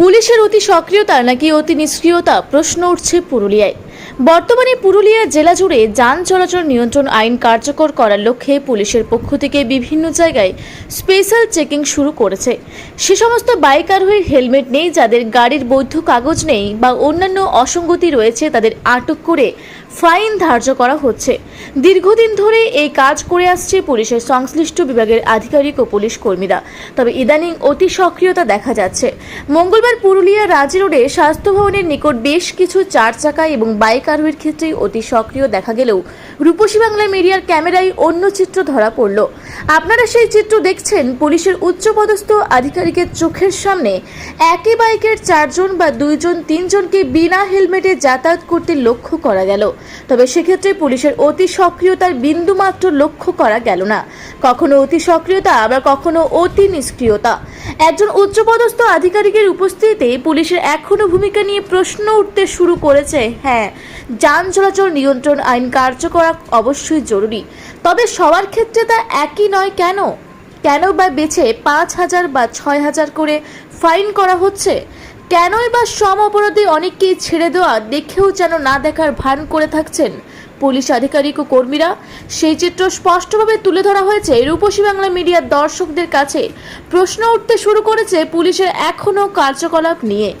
পুলিশের অতি সক্রিয়তা নাকি অতি নিষ্ক্রিয়তা প্রশ্ন উঠছে পুরুলিয়ায়। বর্তমানে পুরুলিয়া জেলা জুড়ে যান চলাচল নিয়ন্ত্রণ আইন কার্যকর করার লক্ষ্যে পুলিশের পক্ষ থেকে বিভিন্ন জায়গায় স্পেশাল চেকিং শুরু করেছে। সে সমস্ত বাইক আরোহীর হেলমেট নেই, যাদের গাড়ির বৈধ কাগজ নেই বা অন্যান্য অসঙ্গতি রয়েছে তাদের আটক করে ফাইন ধার্য করা হচ্ছে। দীর্ঘদিন ধরে এই কাজ করে আসছে পুলিশের সংশ্লিষ্ট বিভাগের আধিকারিক ও পুলিশ কর্মীরা। তবে ইদানিং অতি সক্রিয়তা দেখা যাচ্ছে। মঙ্গলবার পুরুলিয়া রাজি রোডে স্বাস্থ্য ভবনের নিকট বেশ কিছু চার চাকা এবং বাইক আরোহীর ক্ষেত্রে অতি সক্রিয় দেখা গেলেও রূপসী বাংলা মিডিয়ার ক্যামেরায় অন্য চিত্র ধরা পড়ল। আপনারা সেই চিত্র দেখছেন পুলিশের উচ্চপদস্থ আধিকারিকের চোখের সামনে। একই বাইকের চারজন বা দুইজন, তিনজনকে বিনা হেলমেটে যাতায়াত করতে লক্ষ্য করা গেল। তবে সেক্ষেত্রে পুলিশের অতি সক্রিয়তার বিন্দুমাত্র লক্ষ্য করা গেল না। কখনো অতি সক্রিয়তা, আবার কখনো অতি নিষ্ক্রিয়তা। একজন উচ্চপদস্থ আধিকারিকের উপস্থিতিতে পুলিশের এখনও ভূমিকা নিয়ে প্রশ্ন উঠতে শুরু করেছে। হ্যাঁ যান চলাচল নিয়ন্ত্রণ আইন কার্যকর করা অবশ্যই জরুরি। তবে সবার ক্ষেত্রে তা একই নয় কেন? কেন বা বেছে পাঁচ হাজার বা ছয় হাজার করে ফাইন করা হচ্ছে? কেনই বা সম অপরাধী অনেককেই ছেড়ে দেওয়া দেখেও যেন না দেখার ভান করে থাকছেন পুলিশ আধিকারিক ও কর্মীরা। সেই চিত্র স্পষ্টভাবে তুলে ধরা হয়েছে রূপসী বাংলা মিডিয়ার দর্শকদের কাছে। প্রশ্ন উঠতে শুরু করেছে পুলিশের এখনও কার্যকলাপ নিয়ে।